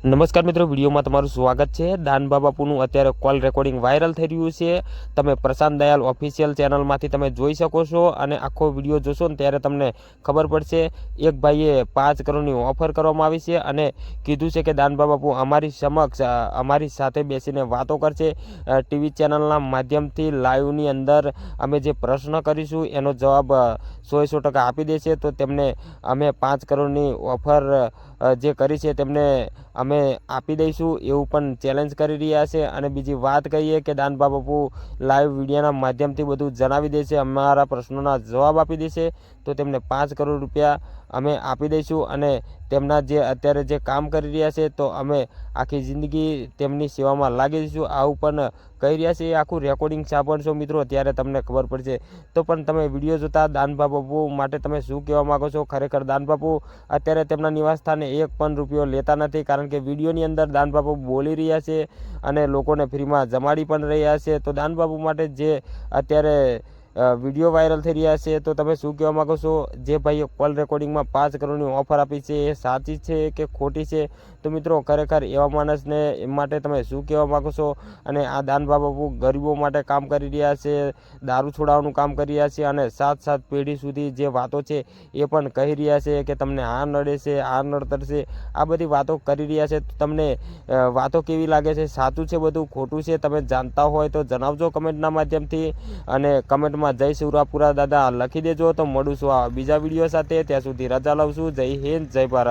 નમસ્કાર મિત્રો, વિડીયોમાં તમારું સ્વાગત છે. દાનબા બાપુનું અત્યારે કોલ રેકોર્ડિંગ વાયરલ થઈ રહ્યું છે. તમે પ્રશાંત દયાલ ઓફિશિયલ ચેનલમાંથી તમે જોઈ શકો છો અને આખો વીડિયો જોશો ને ત્યારે તમને ખબર પડશે. એક ભાઈએ પાંચ કરોડની ઓફર કરવામાં આવી છે અને કીધું છે કે દાનબા બાપુ અમારી સમક્ષ અમારી સાથે બેસીને વાતો કરશે. ટીવી ચેનલના માધ્યમથી લાઈવની અંદર અમે જે પ્રશ્ન કરીશું એનો જવાબ સો સો ટકા આપી દેશે. તો તેમને અમે પાંચ કરોડની ઓફર જે કરી છે તેમને અમે આપી દઈશું એવું પણ ચેલેન્જ કરી રહ્યા છે. અને બીજી વાત કહીએ કે દાનબા બાપુ લાઈવ વિડીયોના માધ્યમથી બધું જણાવી દેશે, અમારા પ્રશ્નોના જવાબ આપી દેશે. તો તેમને પાંચ કરોડ રૂપિયા અમે આપી દઈશું અને તેમના જે અત્યારે જે કામ કરી રહ્યા છે, તો અમે આખી જિંદગી તેમની સેવામાં લાગી દઈશું આવું પણ કહી રહ્યા છે, એ આખું રેકોર્ડિંગ સાંભળશો મિત્રો, ત્યારે તમને ખબર પડશે. તો પણ તમે વીડિયો જોતા દાનભા બાપુ માટે તમે શું કહેવા માગો છો? ખરેખર દાન બાપુ અત્યારે તેમના નિવાસસ્થાને એક પણ રૂપિયો લેતા નથી, કારણ કે વિડીયોની અંદર દાન બાપુ બોલી રહ્યા છે અને લોકોને ફ્રીમાં જમાડી પણ રહ્યા છે. તો દાન બાપુ માટે જે અત્યારે વીડિયો વાયરલ થઈ રહ્યા છે. તો તમે શું કહેવા માગો છો? જે ભાઈએ કોલ રેકોર્ડિંગમાં પાંચ કરોડની ઓફર આપી છે, એ સાચી છે કે ખોટી છે? તો મિત્રો, ખરેખર એવા માણસને માટે તમે શું કહેવા માગો છો? અને આ દાનબા બાપુ ગરીબો માટે કામ કરી રહ્યા છે, દારૂ છોડાવવાનું કામ કરી રહ્યા છે અને સાત સાત પેઢી સુધી જે વાતો છે એ પણ કહી રહ્યા છે કે તમને આ નડે છે, આ નડતરશે આ બધી વાતો કરી રહ્યા છે. તમને વાતો કેવી લાગે છે? સાચું છે બધું? ખોટું છે? તમે જાણતા હોય તો જણાવજો કમેન્ટના માધ્યમથી. અને કમેન્ટમાં જય શિવરાપુરા દાદા. લખી દેજો તો મળું છું આ બીજા વીડિયો સાથે. ત્યાં સુધી રજા લઉં છું. જય હિન્દ, જય ભારત.